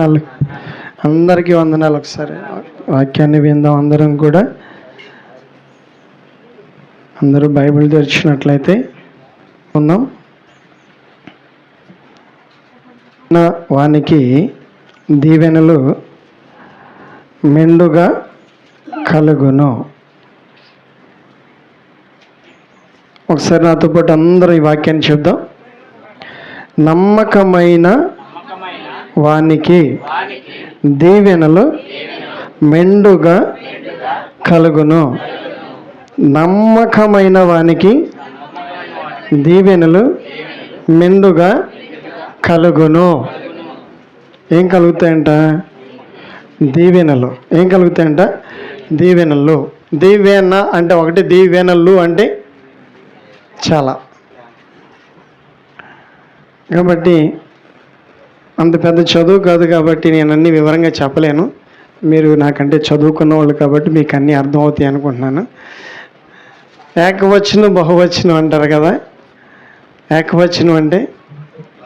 వందనాలు. అందరికీ వందనాలు ఒకసారి. వాక్యాన్ని విందాం అందరం కూడా. అందరూ బైబిల్ తెరిచినట్లయితే ఉందాం. నా వానికి దీవెనలు మెండుగా కలుగును. ఒకసారి నాతో పాటు అందరూ ఈ వాక్యాన్ని చెప్దాం. నమ్మకమైన వానికి దీవెనలు మెండుగా కలుగును. నమ్మకమైన వానికి దీవెనలు మెండుగా కలుగును. ఏం కలుగుతాయంట? దీవెనలు. ఏం కలుగుతాయంట? దీవెనలు. దీవెన అంటే ఒకటి దీవెనలు అంటే చాలా. కాబట్టి అంత పెద్ద చదువు కాదు కాబట్టి నేను అన్ని వివరంగా చెప్పలేను. మీరు నాకంటే చదువుకున్న వాళ్ళు కాబట్టి మీకు అన్నీ అర్థమవుతాయి అనుకుంటున్నాను. ఏకవచనం బహువచనం అంటారు కదా. ఏకవచనం అంటే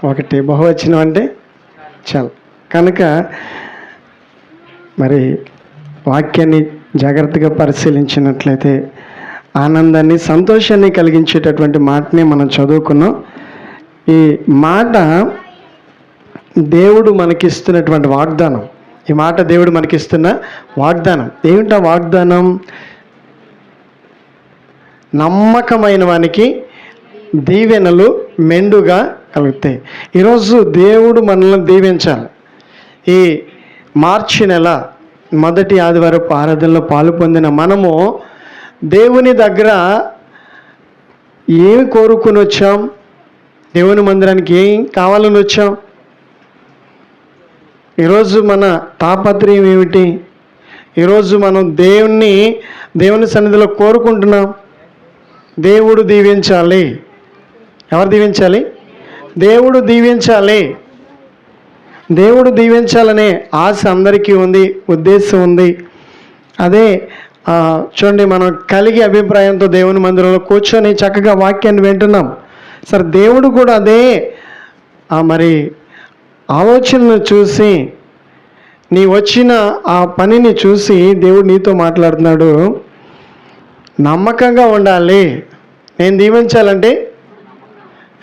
ఒకటి బహువచనం అంటే చాలా. కనుక మరి వాక్యాన్ని జాగ్రత్తగా పరిశీలించినట్లయితే ఆనందాన్ని సంతోషాన్ని కలిగించేటటువంటి మాటనే మనం చదువుకున్నాం. ఈ మాట దేవుడు మనకిస్తున్నటువంటి వాగ్దానం. ఈ మాట దేవుడు మనకిస్తున్న వాగ్దానం. ఏమిటా వాగ్దానం? నమ్మకమైన వానికి దీవెనలు మెండుగా కలుగుతాయి. ఈరోజు దేవుడు మనల్ని దీవించాలి. ఈ మార్చి నెల మొదటి ఆదివారపు ఆరాధనలో పాలు పొందిన మనము దేవుని దగ్గర ఏమి కోరుకుని వచ్చాం? దేవుని మందిరానికి ఏం కావాలని వచ్చాం? ఈరోజు మన తాపత్రయం ఏమిటి? ఈరోజు మనం దేవుణ్ణి దేవుని సన్నిధిలో కోరుకుంటున్నాం. దేవుడు దీవించాలి. ఎవరు దీవించాలి? దేవుడు దీవించాలి. దేవుడు దీవించాలనే ఆశ అందరికీ ఉంది ఉద్దేశం ఉంది. అదే చూడండి మనం కలిగి అభిప్రాయంతో దేవుని మందిరంలో కూర్చొని చక్కగా వాక్యాన్ని వింటున్నాం. సరే దేవుడు కూడా అదే మరి ఆలోచనను చూసి నీ వచ్చిన ఆ పనిని చూసి దేవుడు నీతో మాట్లాడుతున్నాడు. నమ్మకంగా ఉండాలి. నేను దీవించాలంటే?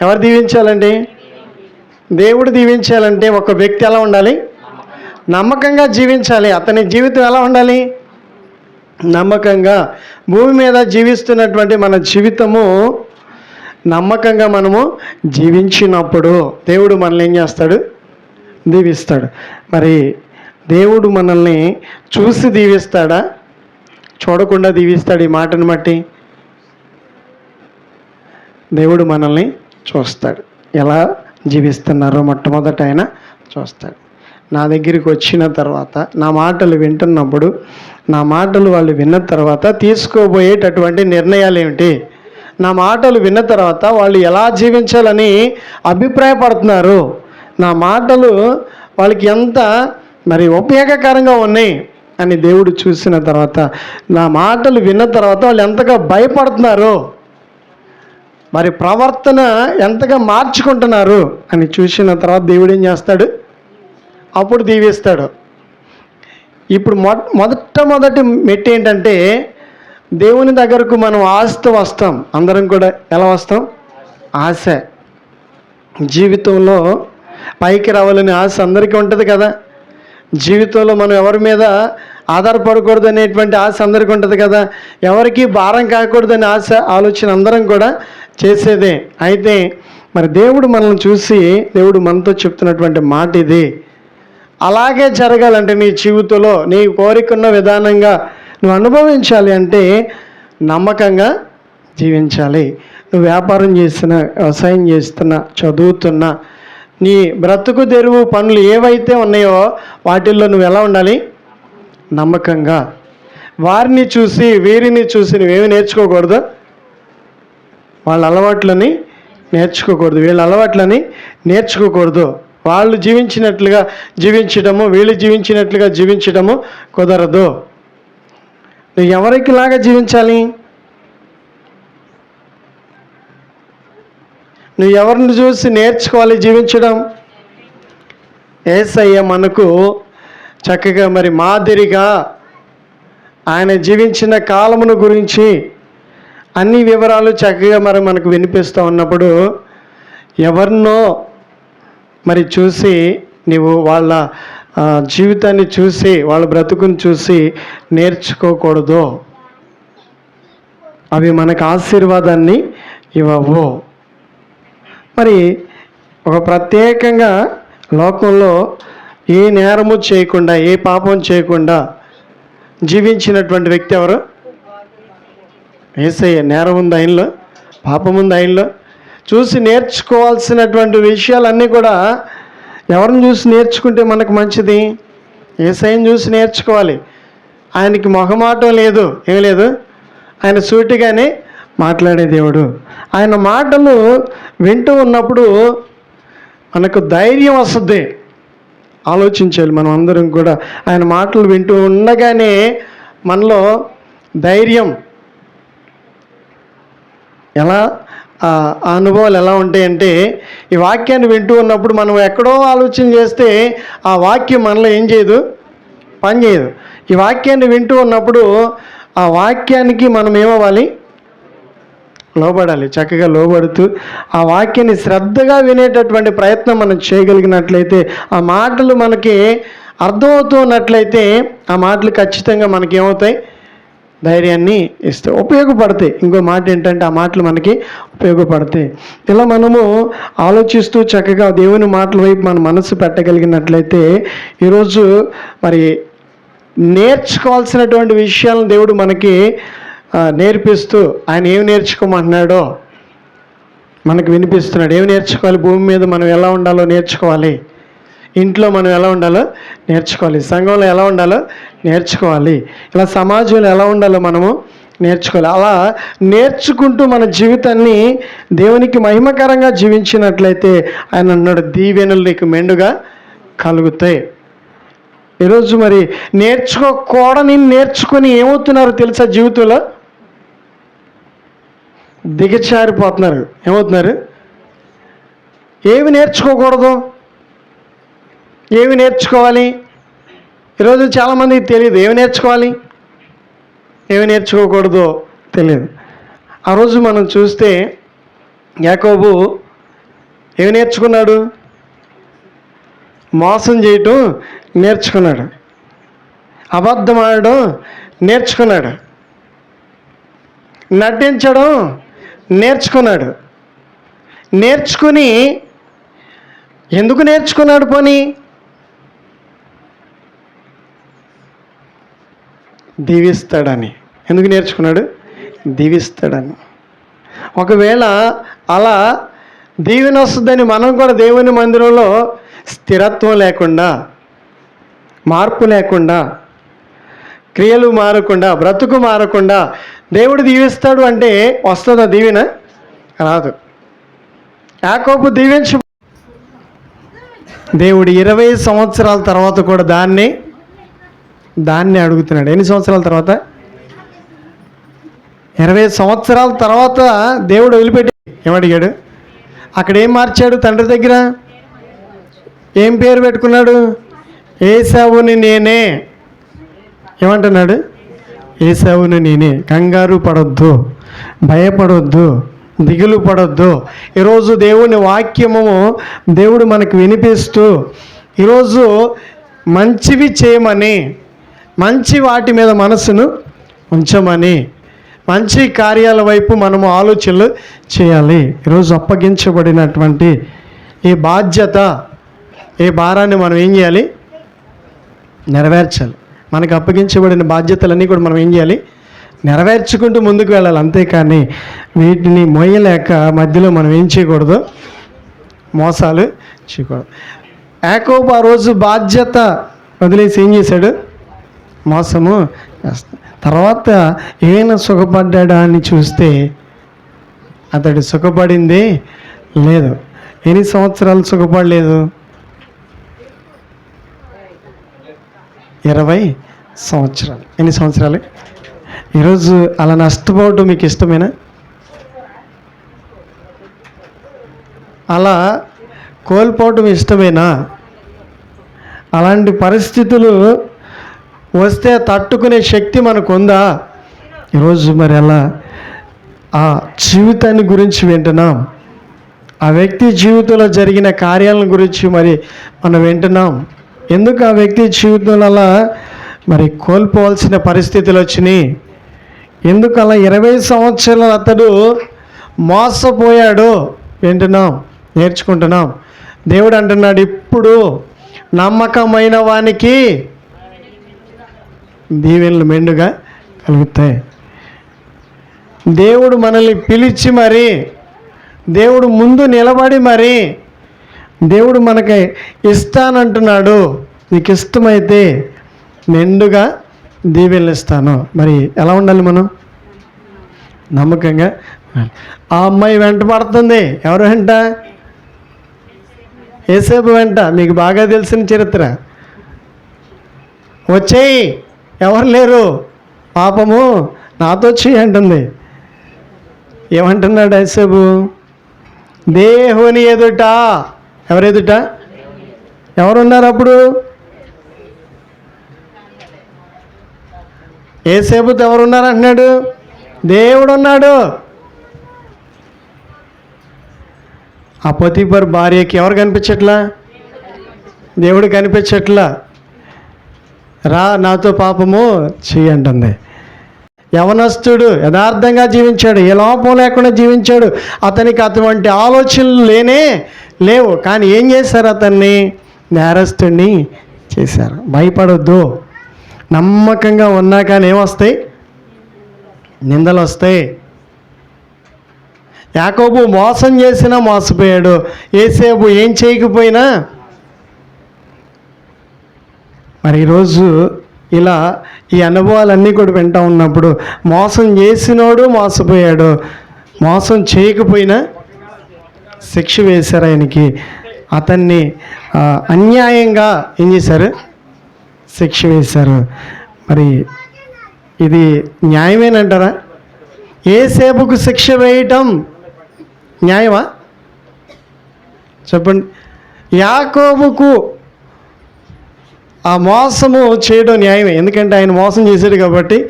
ఎవరు దీవించాలండి దేవుడు దీవించాలంటే ఒక వ్యక్తి ఎలా ఉండాలి? నమ్మకంగా జీవించాలి. అతని జీవితం ఎలా ఉండాలి? నమ్మకంగా. భూమి మీద జీవిస్తున్నటువంటి మన జీవితము నమ్మకంగా మనము జీవించినప్పుడు దేవుడు మనల్ని ఏం చేస్తాడు? దీవిస్తాడు. మరి దేవుడు మనల్ని చూసి దీవిస్తాడా? చూడకుండా దీవిస్తాడు ఈ మాటను బట్టి. దేవుడు మనల్ని చూస్తాడు. ఎలా జీవిస్తున్నారో మొట్టమొదట ఆయన చూస్తాడు. నా దగ్గరికి వచ్చిన తర్వాత నా మాటలు వింటున్నప్పుడు నా మాటలు వాళ్ళు విన్న తర్వాత తీసుకోబోయేటటువంటి నిర్ణయాలు ఏమిటి? నా మాటలు విన్న తర్వాత వాళ్ళు ఎలా జీవించాలని అభిప్రాయపడుతున్నారు? నా మాటలు వాళ్ళకి ఎంత మరి ఉపయోగకరంగా ఉన్నాయి అని దేవుడు చూసిన తర్వాత నా మాటలు విన్న తర్వాత వాళ్ళు ఎంతగా భయపడుతున్నారు మరి ప్రవర్తన ఎంతగా మార్చుకుంటున్నారు అని చూసిన తర్వాత దేవుడు ఏం చేస్తాడు? అప్పుడు దీవిస్తాడు. ఇప్పుడు మొ మొట్టమొదటి మెట్టు ఏంటంటే దేవుని దగ్గరకు మనం ఆశతో వస్తాం. అందరం కూడా ఎలా వస్తాం? ఆశ. జీవితంలో పైకి రావాలని ఆశ అందరికీ ఉంటుంది కదా. జీవితంలో మనం ఎవరి మీద ఆధారపడకూడదు అనేటువంటి ఆశ అందరికీ ఉంటుంది కదా. ఎవరికి భారం కాకూడదని ఆశ ఆలోచన అందరం కూడా చేసేదే. అయితే మరి దేవుడు మనల్ని చూసి దేవుడు మనతో చెప్తున్నటువంటి మాట ఇది. అలాగే జరగాలంటే నీ జీవితంలో నీ కోరికన్న విధానంగా నువ్వు అనుభవించాలి అంటే నమ్మకంగా జీవించాలి. నువ్వు వ్యాపారం చేస్తున్నా వ్యవసాయం చేస్తున్నా చదువుతున్నా నీ బ్రతుకు తెరువు పనులు ఏవైతే ఉన్నాయో వాటిల్లో నువ్వు ఎలా ఉండాలి? నమ్మకంగా. వారిని చూసి వీరిని చూసి నువ్వేమి నేర్చుకోకూడదు. వాళ్ళ అలవాట్లని నేర్చుకోకూడదు. వీళ్ళ అలవాట్లని నేర్చుకోకూడదు. వాళ్ళు జీవించినట్లుగా జీవించడము వీళ్ళు జీవించినట్లుగా జీవించడము కుదరదు. నువ్వు ఎవరికిలాగా జీవించాలి? నువ్వు ఎవరిని చూసి నేర్చుకోవాలి జీవించడం? ఏసయ్య మనకు చక్కగా మరి మాదిరిగా ఆయన జీవించిన కాలమును గురించి అన్ని వివరాలు చక్కగా మరి మనకు వినిపిస్తూ ఉన్నప్పుడు ఎవరినో మరి చూసి నీవు వాళ్ళ జీవితాన్ని చూసి వాళ్ళ బ్రతుకుని చూసి నేర్చుకోకూడదు. అవి మనకు ఆశీర్వాదాన్ని ఇవ్వవు. మరి ఒక ప్రత్యేకంగా లోకంలో ఏ నేరము చేయకుండా ఏ పాపం చేయకుండా జీవించినటువంటి వ్యక్తి ఎవరు? ఏసయ్య. నేరం ఉంది ఆయనలో పాపం ఉంది ఆయనలో. చూసి నేర్చుకోవాల్సినటువంటి విషయాలన్నీ కూడా ఎవరిని చూసి నేర్చుకుంటే మనకు మంచిది? ఏసైని చూసి నేర్చుకోవాలి. ఆయనకి మొహమాటం లేదు. ఏం లేదు? ఆయన సూటిగానే మాట్లాడే దేవుడు. ఆయన మాటలు వింటూ ఉన్నప్పుడు మనకు ధైర్యం వస్తుంది. ఆలోచించాలి మనం అందరం కూడా. ఆయన మాటలు వింటూ ఉండగానే మనలో ధైర్యం ఎలా ఆ అనుభవాలు ఎలా ఉంటాయంటే ఈ వాక్యాన్ని వింటూ ఉన్నప్పుడు మనం ఎక్కడో ఆలోచన చేస్తే ఆ వాక్యం మనలో ఏం చేయదు? పని చేయదు ఈ వాక్యాన్ని వింటూ ఉన్నప్పుడు ఆ వాక్యానికి మనం ఏమవ్వాలి? లోబడాలి చక్కగా లోబడుతూ ఆ వాక్యాన్ని శ్రద్ధగా వినేటటువంటి ప్రయత్నం మనం చేయగలిగినట్లయితే ఆ మాటలు మనకి అర్థమవుతున్నట్లయితే ఆ మాటలు ఖచ్చితంగా మనకి ఏమవుతాయి ధైర్యాన్ని ఇస్తాయి ఉపయోగపడతాయి. ఇంకో మాట ఏంటంటే ఆ మాటలు మనకి ఉపయోగపడతాయి. ఇలా మనము ఆలోచిస్తూ చక్కగా దేవుని మాటల వైపు మన మనసు పెట్టగలిగినట్లయితే ఈరోజు మరి నేర్చుకోవాల్సినటువంటి విషయాలను దేవుడు మనకి నేర్పిస్తూ ఆయన ఏమి నేర్చుకోమంటున్నాడో మనకు వినిపిస్తున్నాడు. ఏమి నేర్చుకోవాలి? భూమి మీద మనం ఎలా ఉండాలో నేర్చుకోవాలి. ఇంట్లో మనం ఎలా ఉండాలో నేర్చుకోవాలి. సంఘంలో ఎలా ఉండాలో నేర్చుకోవాలి. ఇలా సమాజంలో ఎలా ఉండాలో మనము నేర్చుకోవాలి. అలా నేర్చుకుంటూ మన జీవితాన్ని దేవునికి మహిమకరంగా జీవించినట్లయితే ఆయన అన్నాడు దీవెనలు నీకు మెండుగా కలుగుతాయి. ఈరోజు మరి నేర్చుకోకూడని నేర్చుకొని ఏమవుతున్నారో తెలుసా జీవితంలో? దిగచారిపోతున్నారు ఏమవుతున్నారు? ఏమి నేర్చుకోకూడదు? ఏమి నేర్చుకోవాలి? ఈరోజు చాలామందికి తెలియదు. ఏమి నేర్చుకోవాలి? ఏమి నేర్చుకోకూడదో తెలియదు. ఆ రోజు మనం చూస్తే యాకోబు ఏమి నేర్చుకున్నాడు? మోసం చేయటం నేర్చుకున్నాడు. అబద్ధం ఆడడం నేర్చుకున్నాడు. నటించడం నేర్చుకున్నాడు. నేర్చుకుని ఎందుకు నేర్చుకున్నాడు పోనీ? దీవిస్తాడని. ఎందుకు నేర్చుకున్నాడు? దీవిస్తాడని. ఒకవేళ అలా దీవెన వస్తుందని మనం కూడా దేవుని మందిరంలో స్థిరత్వం లేకుండా మార్పు లేకుండా క్రియలు మారకుండా బ్రతుకు మారకుండా దేవుడు దీవిస్తాడు అంటే వస్తుందా దీవెన? రాదు. యాకోపు దీవించు దేవుడు ఇరవై సంవత్సరాల తర్వాత కూడా దాన్ని దాన్ని అడుగుతున్నాడు. ఎన్ని సంవత్సరాల తర్వాత? ఇరవై సంవత్సరాల తర్వాత దేవుడు వదిలిపెట్టి ఏమడిగాడు అక్కడ ఏం మార్చాడు తండ్రి దగ్గర? ఏం పేరు పెట్టుకున్నాడు? ఏసావుని నేనే. ఏమంటున్నాడు? ఏసావుని నేనే. కంగారు పడొద్దు భయపడొద్దు దిగులు పడొద్దు. ఈరోజు దేవుని వాక్యము దేవుడు మనకు వినిపిస్తూ ఈరోజు మంచివి చేయమని మంచి వాటి మీద మనసును ఉంచమని మంచి కార్యాల వైపు మనము ఆలోచనలు చేయాలి. ఈరోజు అప్పగించబడినటువంటి ఈ బాధ్యత ఈ భారాన్ని మనం ఏం చేయాలి? నెరవేర్చాలి. మనకు అప్పగించబడిన బాధ్యతలన్నీ కూడా మనం ఏం చేయాలి? నెరవేర్చుకుంటూ ముందుకు వెళ్ళాలి. అంతేకాని వీటిని మోయలేక మధ్యలో మనం ఏం చేయకూడదు? మోసాలు చేయకూడదు. యాకోబు ఆ రోజు బాధ్యత వదిలేసి ఏం చేశాడు? మోసము తర్వాత ఏమైనా సుఖపడ్డా అని చూస్తే అతడు సుఖపడింది లేదు. ఎన్ని సంవత్సరాలు సుఖపడలేదు? ఇరవై సంవత్సరాలు. ఎన్ని సంవత్సరాలు? ఈరోజు అలా నష్టపోవడం మీకు ఇష్టమేనా? అలా కోల్పోవడం ఇష్టమేనా? అలాంటి పరిస్థితులు వస్తే తట్టుకునే శక్తి మనకు ఉందా ఈరోజు మరి అలా ఆ జీవితాన్ని గురించి వింటున్నాం. ఆ వ్యక్తి జీవితంలో జరిగిన కార్యాలను గురించి మరి మనం వింటున్నాం. ఎందుకు ఆ వ్యక్తి జీవితంలో అలా మరి కోల్పోవాల్సిన పరిస్థితులు వచ్చినాయి? ఎందుకు అలా ఇరవై సంవత్సరాలు అతడు మోసపోయాడు? వింటున్నాం నేర్చుకుంటున్నాం. దేవుడు అంటున్నాడు ఇప్పుడు నమ్మకమైన వానికి దీవెనలు మెండుగా కలుగుతాయి. దేవుడు మనల్ని పిలిచి మరి దేవుడు ముందు నిలబడి మరి దేవుడు మనకి ఇస్తానంటున్నాడు. నీకు ఇష్టమైతే నిండుగా దీవెళ్ళిస్తాను ఇస్తాను మరి ఎలా ఉండాలి మనం? నమ్మకంగా. ఆ అమ్మాయి వెంట పడుతుంది. ఎవరు వెంట? ఏసేపు వెంట. మీకు బాగా తెలిసిన చరిత్ర. వచ్చేయి. ఎవరు లేరు? పాపము. నాతో చెయ్యి అంటుంది. ఏమంటున్నాడు ఏసేపు? దేవుని ఎదుట ఎవరు ఎదుట ఎవరున్నారు అప్పుడు? ఏసేపుతో ఎవరున్నారు అంటున్నాడు? దేవుడు ఉన్నాడు ఆ పొతిపర్ భార్యకి ఎవరు కనిపించట్లా? దేవుడు కనిపించట్లా. రా నాతో పాపము చెయ్యంటుంది యవనస్తుడు యథార్థంగా జీవించాడు ఏ లోపం లేకుండా జీవించాడు. అతనికి అటువంటి ఆలోచనలు లేనే లేవు. కానీ ఏం చేశారు అతన్ని? నేరస్తుడిని చేశారు. భయపడొద్దు. నమ్మకంగా ఉన్నా కానీ ఏమొస్తాయి? నిందలు వస్తాయి యాకోబు మోసం చేసినా మోసపోయాడు. ఏసేపు ఏం చేయకపోయినా మరి ఈరోజు ఇలా ఈ అనుభవాలన్నీ కూడా వింటూ ఉన్నప్పుడు మోసం చేసినోడు మోసపోయాడు. మోసం చేయకపోయినా శిక్ష వేశారు ఆయనకి. అతన్ని అన్యాయంగా ఏం చేశారు? శిక్ష వేశారు. మరి ఇది న్యాయమేనంటారా? ఏ సేపుకు శిక్ష వేయటం న్యాయమా? చెప్పండి. యాకోబుకు ఆ మోసము చేయడం న్యాయమే. ఎందుకంటే ఆయన మోసం చేశాడు కాబట్టి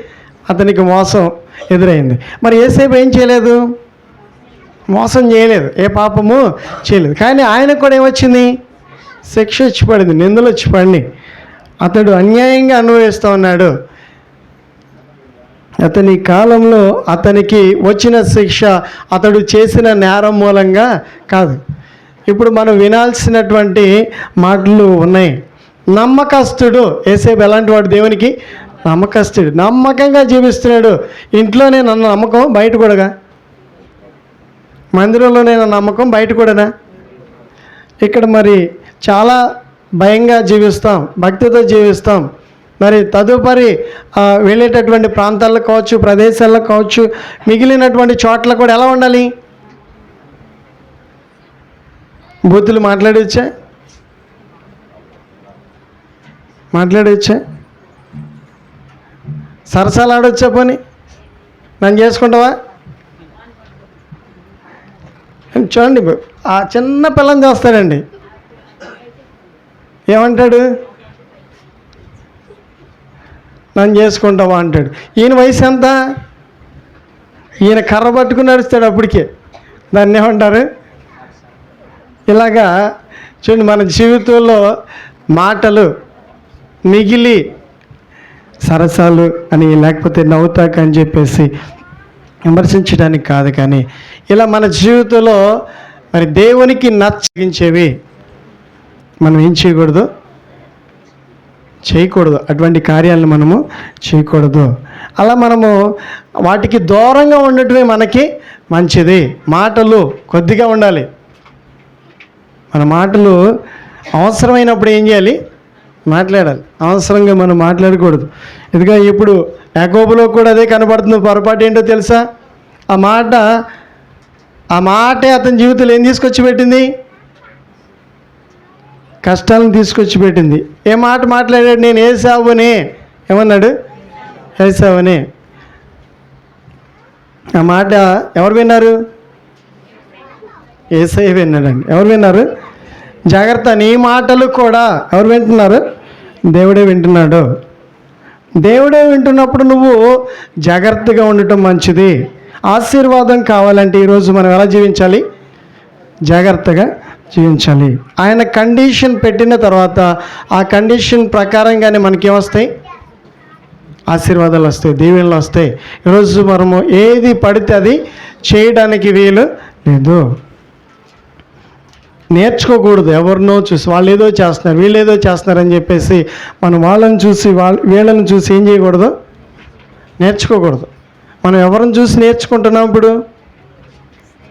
అతనికి మోసం ఎదురైంది. మరి ఏసేపు ఏం చేయలేదు? మోసం చేయలేదు. ఏ పాపము చేయలేదు. కానీ ఆయనకు కూడా ఏమొచ్చింది? శిక్ష వచ్చి పడింది నిందలు వచ్చి పడి అతడు అన్యాయంగా అనుభవిస్తూ ఉన్నాడు. అతని కాలంలో అతనికి వచ్చిన శిక్ష అతడు చేసిన నేరం మూలంగా కాదు. ఇప్పుడు మనం వినాల్సినటువంటి మాటలు ఉన్నాయి. నమ్మకస్తుడు. ఏసేపు ఎలాంటి వాడు దేవునికి? నమ్మకస్తుడు. నమ్మకంగా జీవిస్తున్నాడు. ఇంట్లోనే నన్ను నమ్మకం బయట కూడాగా మందిరంలోనే నా నమ్మకం బయట కూడానా? ఇక్కడ మరి చాలా భయంగా జీవిస్తాం భక్తితో జీవిస్తాం. మరి తదుపరి వెళ్ళేటటువంటి ప్రాంతాల్లో కావచ్చు ప్రదేశాల్లో కావచ్చు మిగిలినటువంటి చోట్ల కూడా ఎలా ఉండాలి? బూతులు మాట్లాడొచ్చా? మాట్లాడవచ్చా సరసాలు ఆడొచ్చా పోనీ? నన్ను చేసుకుంటావా? చూడండి ఆ చిన్న పిల్లని చూస్తాడండి. ఏమంటాడు? నన్ను చేసుకుంటావా అంటాడు. ఈయన వయసు ఎంత? ఈయన కర్ర పట్టుకుని నడుస్తాడు అప్పటికే. దాన్ని ఏమంటారు? ఇలాగా చూడండి మన జీవితంలో మాటలు మిగిలి సరసాలు అని లేకపోతే నవ్వుతాక అని చెప్పేసి విమర్శించడానికి కాదు కానీ ఇలా మన జీవితంలో మరి దేవునికి నచ్చగించేవి మనం ఏం చేయకూడదు? చేయకూడదు. అటువంటి కార్యాలను మనము చేయకూడదు. అలా మనము వాటికి దూరంగా ఉండటమే మనకి మంచిది. మాటలు కొద్దిగా ఉండాలి. మన మాటలు అవసరమైనప్పుడు ఏం చేయాలి? మాట్లాడాలి. అవసరంగా మనం మాట్లాడకూడదు. ఎందుకంటే ఇప్పుడు యాకోబులో కూడా అదే కనబడుతుంది. పొరపాటు ఏంటో తెలుసా? ఆ మాట ఆ మాటే అతని జీవితంలో ఏం తీసుకొచ్చి పెట్టింది కష్టాలను తీసుకొచ్చి పెట్టింది ఏ మాట మాట్లాడాడు? నేను ఏసావునే. ఏమన్నాడు? ఏసావునే. ఆ మాట ఎవరు విన్నారు? ఏసై విన్నాడండి. ఎవరు విన్నారు? జాగ్రత్త నీ మాటలు కూడా. ఎవరు వింటున్నారు? దేవుడే వింటున్నాడు. దేవుడే వింటున్నప్పుడు నువ్వు జాగ్రత్తగా ఉండటం మంచిది. ఆశీర్వాదం కావాలంటే ఈరోజు మనం ఎలా జీవించాలి? జాగ్రత్తగా జీవించాలి. ఆయన కండిషన్ పెట్టిన తర్వాత ఆ కండిషన్ ప్రకారంగానే మనకేమొస్తాయి ఆశీర్వాదాలు వస్తాయి దీవెనలు వస్తాయి. ఈరోజు మనము ఏది పడితే అది చేయడానికి వీలు లేదు. నేర్చుకోకూడదు. ఎవరినో చూసి వాళ్ళు ఏదో చేస్తున్నారు వీళ్ళు ఏదో చేస్తున్నారని చెప్పేసి మనం వాళ్ళని చూసి వాళ్ళ వీళ్ళని చూసి ఏం చేయకూడదు? నేర్చుకోకూడదు. మనం ఎవరిని చూసి నేర్చుకుంటున్నాం ఇప్పుడు?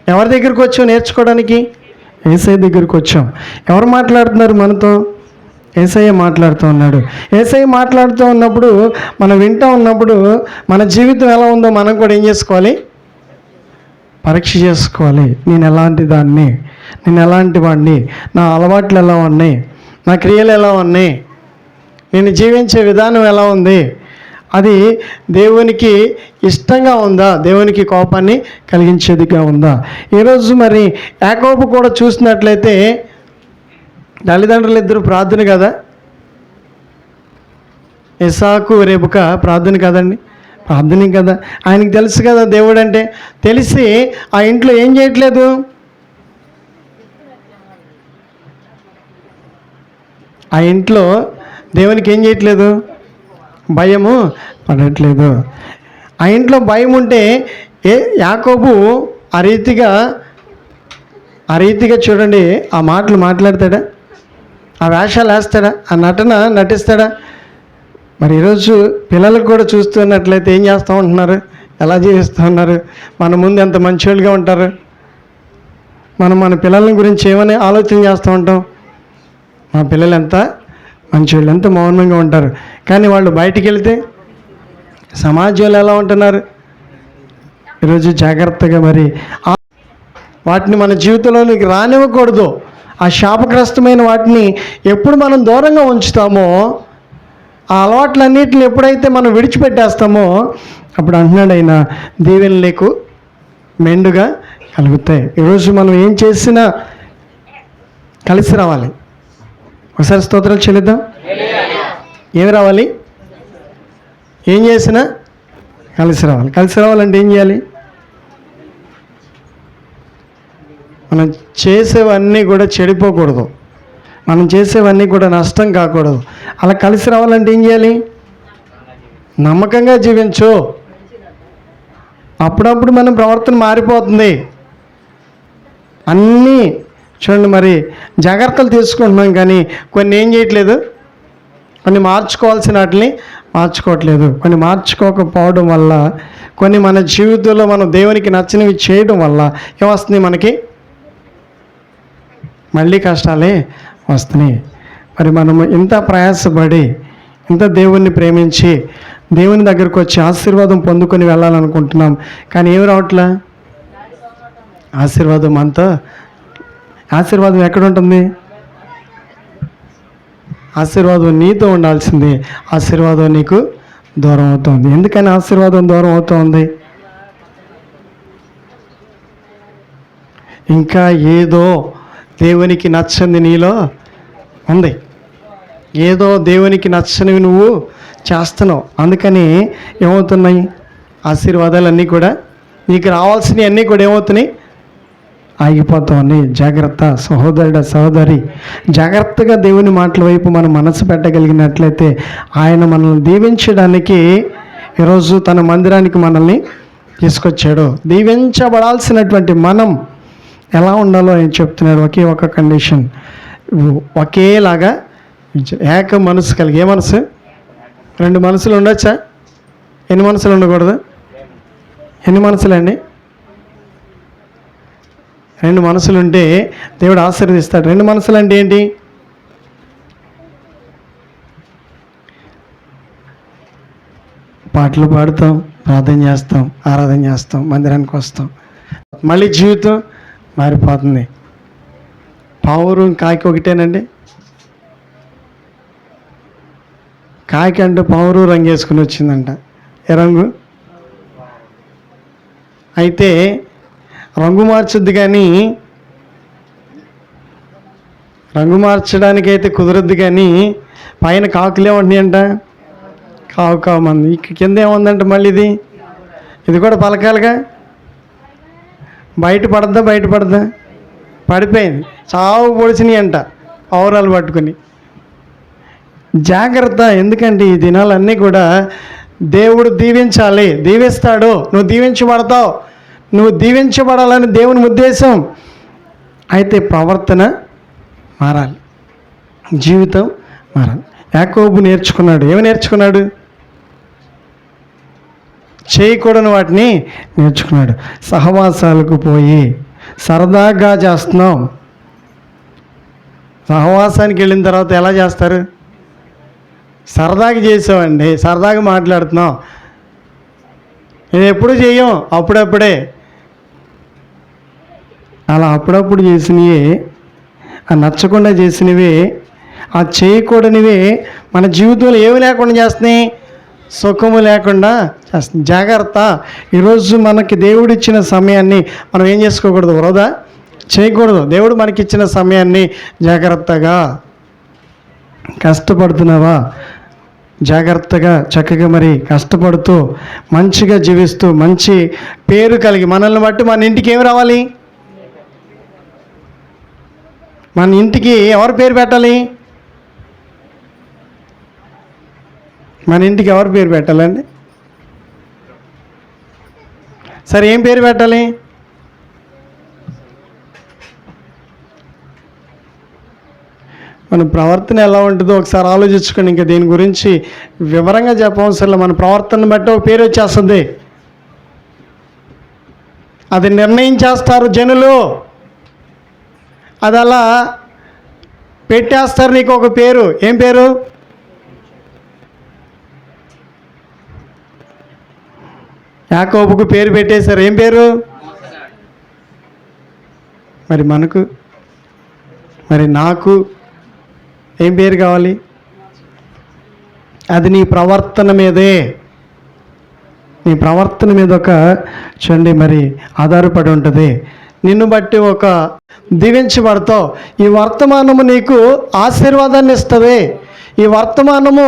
ఎవరి దగ్గరికి వచ్చాం నేర్చుకోవడానికి? ఏసఐ దగ్గరికి వచ్చాం. ఎవరు మాట్లాడుతున్నారు మనతో? ఏసయ్య మాట్లాడుతూ ఉన్నాడు. ఏసఐ మాట్లాడుతూ ఉన్నప్పుడు మనం వింటూ ఉన్నప్పుడు మన జీవితం ఎలా ఉందో మనం కూడా ఏం చేసుకోవాలి? పరీక్ష చేసుకోవాలి. నేను ఎలాంటి దాన్ని నేను ఎలాంటి వాడిని నా అలవాట్లు ఎలా ఉన్నాయి? నా క్రియలు ఎలా ఉన్నాయి? నేను జీవించే విధానం ఎలా ఉంది? అది దేవునికి ఇష్టంగా ఉందా? దేవునికి కోపాన్ని కలిగించేదిగా ఉందా? ఈరోజు మరి యాకోబు కూడా చూసినట్లయితే తల్లిదండ్రులు ఇద్దరు ప్రార్థన కదా? ఇసాకు రేపుక ప్రార్థన కదండి? ప్రార్థన కదా? ఆయనకి తెలుసు కదా దేవుడు అంటే తెలిసి ఆ ఇంట్లో ఏం చేయట్లేదు? ఆ ఇంట్లో దేవునికి ఏం చేయట్లేదు? భయము పడట్లేదు. ఆ ఇంట్లో భయం ఉంటే ఏ యాకోబు ఆ రీతిగా ఆ రీతిగా చూడండి ఆ మాటలు మాట్లాడతాడా? ఆ వేషాలు వేస్తాడా? ఆ నటన నటిస్తాడా? మరి ఈరోజు పిల్లలకు కూడా చూస్తున్నట్లయితే ఏం చేస్తూ ఉంటున్నారు? ఎలా జీవిస్తూ ఉన్నారు? మన ముందు ఎంత మంచివాళ్ళుగా ఉంటారు? మనం మన పిల్లల గురించి ఏమని ఆలోచన చేస్తూ ఉంటాం? మా పిల్లలంతా మంచి వాళ్ళంతా ఎంత మౌనంగా ఉంటారు. కానీ వాళ్ళు బయటికి వెళ్తే సమాజంలో ఎలా ఉంటున్నారు? ఈరోజు జాగ్రత్తగా మరి వాటిని మన జీవితంలోనికి రానివ్వకూడదు. ఆ శాపగ్రస్తమైన వాటిని ఎప్పుడు మనం దూరంగా ఉంచుతామో ఆ అలవాట్లన్నిటిని ఎప్పుడైతే మనం విడిచిపెట్టేస్తామో అప్పుడు అంటున్నాడు ఆయన దీవెన నీకు మెండుగా కలుగుతాయి. ఈరోజు మనం ఏం చేసినా కలిసి రావాలి. ఒకసారి స్తోత్రాలు చెల్లిద్దాం. ఏమి రావాలి? ఏం చేసినా కలిసి రావాలి. కలిసి రావాలంటే ఏం చేయాలి? మనం చేసేవన్నీ కూడా చెడిపోకూడదు. మనం చేసేవన్నీ కూడా నష్టం కాకూడదు. అలా కలిసి రావాలంటే ఏం చేయాలి? నమ్మకంగా జీవించు. అప్పుడప్పుడు మనం ప్రవర్తన మారిపోతుంది. అన్నీ చూడండి మరి జాగ్రత్తలు తీసుకుంటున్నాం కానీ కొన్ని ఏం చేయట్లేదు. కొన్ని మార్చుకోవాల్సిన వాటిని మార్చుకోవట్లేదు. కొన్ని మార్చుకోకపోవడం వల్ల కొన్ని మన జీవితంలో మనం దేవునికి నచ్చినవి చేయడం వల్ల ఏమొస్తుంది మనకి? మళ్ళీ కష్టాలే వస్తున్నాయి. మరి మనము ఇంత ప్రయాసపడి ఇంత దేవుణ్ణి ప్రేమించి దేవుని దగ్గరకు వచ్చి ఆశీర్వాదం పొందుకొని వెళ్ళాలనుకుంటున్నాం. కానీ ఏమి రావట్లా? ఆశీర్వాదం అంతా ఆశీర్వాదం ఎక్కడ ఉంటుంది? ఆశీర్వాదం నీతో ఉండాల్సింది. ఆశీర్వాదం నీకు దూరం అవుతుంది. ఎందుకని ఆశీర్వాదం దూరం అవుతుంది? ఇంకా ఏదో దేవునికి నచ్చింది నీలో ఉంది. ఏదో దేవునికి నచ్చనివి నువ్వు చేస్తున్నావు. అందుకని ఏమవుతున్నాయి? ఆశీర్వాదాలన్నీ కూడా నీకు రావాల్సినవి అన్నీ కూడా ఏమవుతున్నాయి? ఆగిపోతామని జాగ్రత్త సహోదరుడ సహోదరి జాగ్రత్తగా దేవుని మాటల వైపు మనం మనసు పెట్టగలిగినట్లయితే ఆయన మనల్ని దీవించడానికి ఈరోజు తన మందిరానికి మనల్ని తీసుకొచ్చాడు. దీవించబడాల్సినటువంటి మనం ఎలా ఉండాలో ఆయన చెప్తున్నాడు ఒకే ఒక కండిషన్. ఒకేలాగా ఏక మనసు కలిగి ఏ మనసు? రెండు మనసులు ఉండొచ్చా? ఎన్ని మనసులు ఉండకూడదు? ఎన్ని మనసులండి? రెండు మనసులు ఉంటే దేవుడు ఆశీర్వదిస్తాడు. రెండు మనసులు అంటే ఏంటి? పాటలు పాడుతాం ప్రార్థన చేస్తాం ఆరాధన చేస్తాం మందిరానికి వస్తాం. మళ్ళీ జీవితం మారిపోతుంది. పావురు కాకి ఒకటేనండి? కాకి అంటే పావురు రంగు వేసుకుని వచ్చిందంట. ఏ రంగు? అయితే రంగు మార్చుద్ది కానీ రంగు మార్చడానికైతే కుదరద్దు కానీ పైన కాకులే ఉంటున్నాయంట. కావు కావు మంది. కింద ఏముందంట మళ్ళీ ఇది? ఇది కూడా పలకాలుగా? బయట పడద్దా బయట పడద్దా? పడిపోయింది. చావు పొడిచినాయి అంట పౌరాలు పట్టుకుని. జాగ్రత్త ఎందుకంటే ఈ దినాలన్నీ కూడా దేవుడు దీవించాలి. దీవిస్తాడు. నువ్వు దీవించబడతావు. నువ్వు దీవించబడాలని దేవుని ఉద్దేశం. అయితే ప్రవర్తన మారాలి. జీవితం మారాలి. యాకోబు నేర్చుకున్నాడు. ఏమి నేర్చుకున్నాడు? చేయకూడని వాటిని నేర్చుకున్నాడు. సహవాసాలకు పోయి సరదాగా చేస్తున్నాం. సహవాసానికి వెళ్ళిన తర్వాత ఎలా చేస్తారు? సరదాగా చేసామండి సరదాగా మాట్లాడుతున్నాం. ఇది ఎప్పుడు చేయం? అప్పుడప్పుడే. అలా అప్పుడప్పుడు చేసినవి ఆ నచ్చకుండా చేసినవి ఆ చేయకూడనివే మన జీవితంలో ఏమి లేకుండా చేస్తున్నాయి? సుఖము లేకుండా చేస్తుంది జాగ్రత్త. ఈరోజు మనకి దేవుడిచ్చిన సమయాన్ని మనం ఏం చేసుకోకూడదు? వృధా చేయకూడదు. దేవుడు మనకిచ్చిన సమయాన్ని జాగ్రత్తగా కష్టపడుతున్నావా? జాగ్రత్తగా చక్కగా మరి కష్టపడుతూ మంచిగా జీవిస్తూ మంచి పేరు కలిగి మనల్ని బట్టి మన ఇంటికి ఏమి రావాలి? మన ఇంటికి ఎవరు పేరు పెట్టాలి? మన ఇంటికి ఎవరు పేరు పెట్టాలండి? సరే ఏం పేరు పెట్టాలి? మన ప్రవర్తన ఎలా ఉంటుందో ఒకసారి ఆలోచించుకొని ఇంకా దీని గురించి వివరంగా చెప్పవసరం మన ప్రవర్తన బట్టి ఒక పేరు వచ్చేస్తుంది. అది నిర్ణయం చేస్తారు జనులు. అది అలా పెట్టేస్తారు నీకు ఒక పేరు. ఏం పేరు? యాకోబుకు పేరు పెట్టేశారు. ఏం పేరు? మరి మనకు? మరి నాకు ఏం పేరు కావాలి? అది నీ ప్రవర్తన మీదే. నీ ప్రవర్తన మీద ఒక చూడండి మరి ఆధారపడి ఉంటుంది. నిన్ను బట్టి ఒక దీవించబడతావు. ఈ వర్తమానము నీకు ఆశీర్వాదాన్ని ఇస్తుంది ఈ వర్తమానము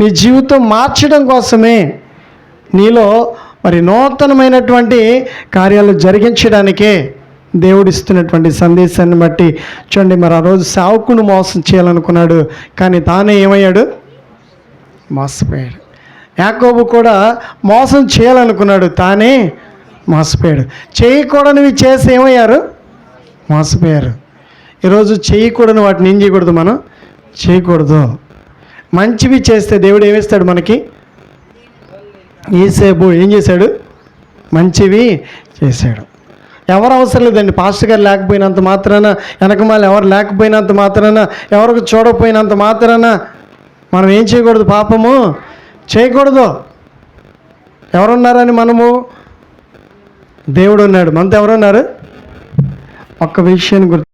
నీ జీవితం మార్చడం కోసమే. నీలో మరి నూతనమైనటువంటి కార్యాలు జరిగించడానికే దేవుడిస్తున్నటువంటి సందేశాన్ని బట్టి చూడండి మరి ఆ రోజు సావుకును మోసం చేయాలనుకున్నాడు కానీ తానే ఏమయ్యాడు? మోసపోయాడు. యాకోబు కూడా మోసం చేయాలనుకున్నాడు తానే మోసపోయాడు. చేయకూడనివి చేసి ఏమయ్యారు? మోసపోయారు. ఈరోజు చేయకూడని వాటిని ఏం చేయకూడదు మనం? చేయకూడదు. మంచివి చేస్తే దేవుడు ఏమిస్తాడు మనకి? ఈసేపు ఏం చేశాడు? మంచివి చేశాడు. ఎవరు అవసరం లేదండి. పాస్టర్ గారు లేకపోయినంత మాత్రాన వెనకమాల ఎవరు లేకపోయినంత మాత్రాన ఎవరికి చూడకపోయినంత మాత్రాన మనం ఏం చేయకూడదు? పాపము చేయకూడదు. ఎవరున్నారని మనము దేవుడు ఉన్నాడు. మనతో ఎవరున్నారు ఒక్క విషయాన్ని గుర్తు